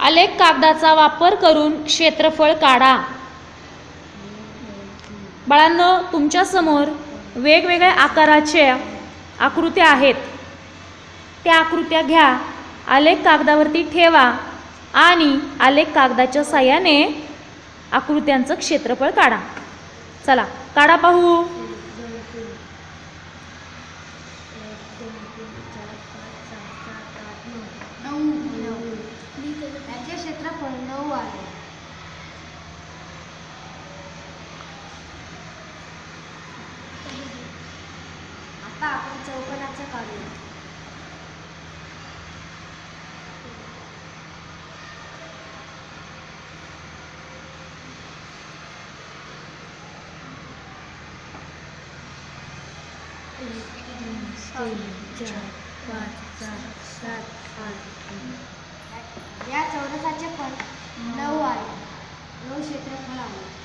आलेख कागदाचा वापर करून क्षेत्रफळ काढा. बाळांनो तुमच्यासमोर वेगवेगळ्या आकाराच्या आकृत्या आहेत. त्या आकृत्या घ्या आलेख कागदावरती ठेवा आणि आलेख कागदाच्या साह्याने आकृत्यांचं क्षेत्रफळ काढा. चला काढा पाहू. आहे. आता आपण चौकोनाचं काढूया. या चौरसाचे पण नऊ आहे नऊ क्षेत्रफळ आहे